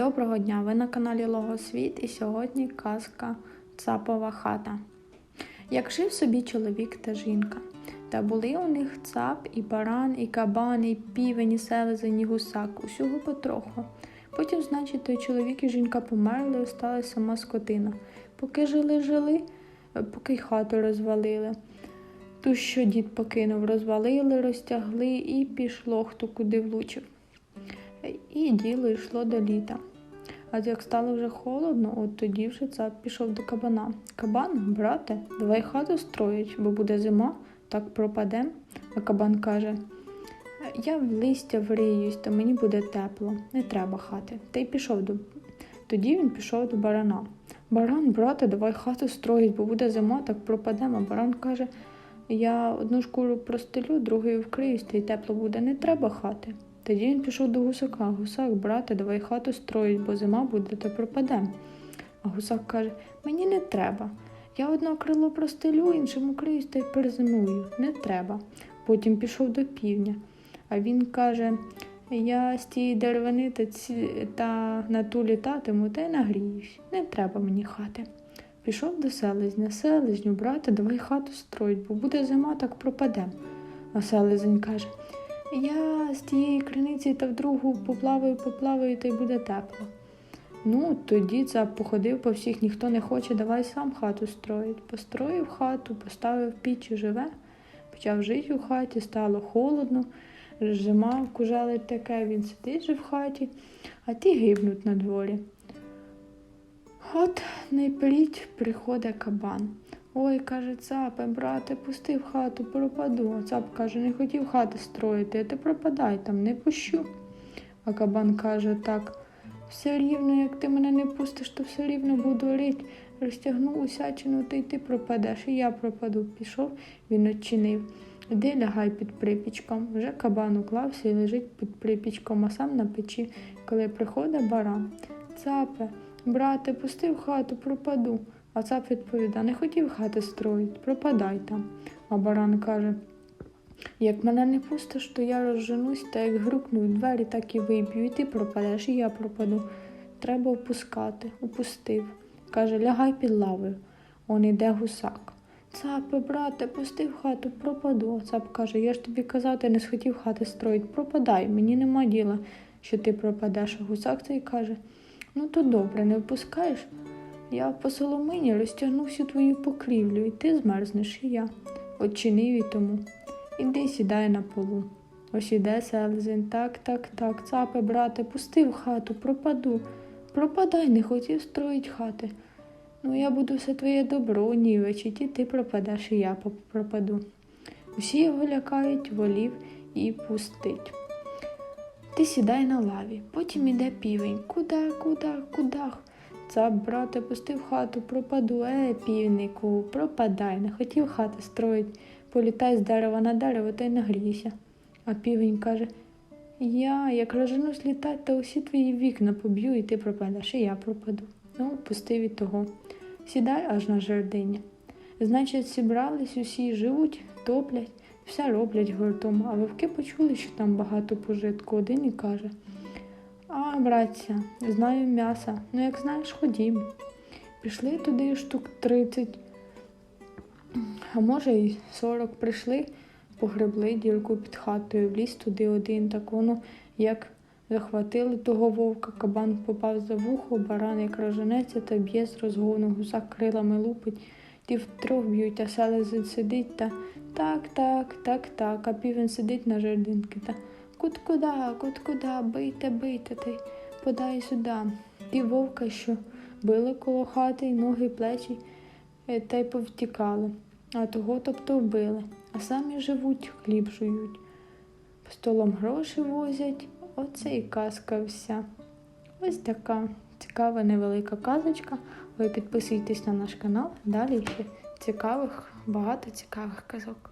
Доброго дня! Ви на каналі Логосвіт і сьогодні казка Цапова хата. Як жив собі чоловік та жінка, та були у них цап, і баран, і кабан, і півень, і селезень, і гусак, усього потроху. Потім, значить, той чоловік і жінка померли, осталась сама скотина. Поки жили-жили, е, поки й хату розвалили. Ту, що дід покинув, розвалили, розтягли і пішло хто куди влучив. І діло йшло до літа. А як стало вже холодно, от тоді вже цап пішов до кабана. Кабан, брате, давай хату строїть, бо буде зима, так пропадем. А кабан каже: Я в листя вриюсь, то мені буде тепло, не треба хати. Та й пішов до. Тоді він пішов до барана. Баран, брате, давай хату строїть, бо буде зима, так пропадемо. А баран каже: Я одну шкуру простелю, другою вкриюсь, та й тепло буде, не треба хати. Тоді він пішов до гусака. Гусак, брате, давай хату строїть, бо зима буде, то пропадем. А гусак каже: Мені не треба. Я одно крило простелю, іншим укриюсь та й перезимую. Не треба. Потім пішов до півня. А він каже: Я з тієї деревини та, ці... та на ту літатиму та й нагріюсь. Не треба мені хати. Пішов до селезня. Селезню, брате, давай хату строїть, бо буде зима, так пропадем. А селезень каже: я з тієї криниці та в другу поплаваю, поплаваю, та й буде тепло. Ну, тоді цап походив по всіх, ніхто не хоче, давай сам хату строїть. Построїв хату, поставив піч і живе, почав жити у хаті, стало холодно, зима кужелить таке, він сидить же в хаті, а ті гибнуть на дворі. От не пліть приходить кабан. Ой, каже, цапе, брате, пусти в хату, пропаду. А цап каже, не хотів хати строїти, а ти пропадай там, не пущу. А кабан каже, так, все рівно, як ти мене не пустиш, то все рівно буду рить. Розтягну усячину, то й ти пропадеш, і я пропаду. Пішов, він очинив. Іди лягай під припічком. Вже кабан уклався і лежить під припічком, а сам на печі, коли приходить баран. Цапе, брате, пусти в хату, пропаду. А цап відповідає, не хотів хати строїть, пропадай там. А баран каже, як мене не пустиш, то я розженусь, та як грукну в двері, так і виб'ю, і ти пропадеш, і я пропаду. Треба впускати, упустив. Каже, лягай під лавою. Он іде гусак. Цапе, брате, пусти в хату, пропаду. Цап каже, я ж тобі казав, ти не схотів хати строїть, пропадай, мені нема діла, що ти пропадеш. А гусак цей каже, ну то добре, не впускаєш. Я по соломині розтягну всю твою покрівлю, і ти змерзнеш, і я. Очинив і тому. Іди сідай на полу. Ось іде селезень. Так, так, так, цапе, брате, пусти в хату, пропаду. Пропадай, не хотів строїть хати. Ну, я буду все твоє добро нівечить, і ти пропадеш, і я пропаду. Усі його лякають, волів і пустить. Ти сідай на лаві, потім іде півень. Куда, куда, куда? Цап, брате, пустив хату, пропаду, е, півнику, пропадай, не хотів хати строїть, політай з дерева на дерево та й нагрійся. А півень каже Я, як роженусь літать, то усі твої вікна поб'ю, і ти пропадеш, і я пропаду. Ну, пустив і того. Сідай аж на жердиня. Значить, зібрались усі живуть, топлять, все роблять гуртом, а вовки почули, що там багато пожитку. Один і каже а, братця, знаю м'яса. Ну, як знаєш, ходім. Пішли туди штук 30, а може й 40 прийшли, погребли дірку під хатою, вліз туди один, так воно як захватили того вовка, кабан попав за вухо, баран як роженеться та б'є з розгону, гусак крилами лупить, ті втрьох б'ють, а селезень сидить та так, так, так, так, а півень сидить на жердинки та Кут куда, кут куда, бийте, бийте, й подай сюди. Ті вовка, що били коло хати, й ноги, й плечі, е, та й повтікали, а того тобто вбили, а самі живуть, хліб жують. Столом гроші возять, оце і казка вся. Ось така цікава невелика казочка. Ви підписуйтесь на наш канал, далі ще цікавих, багато цікавих казок.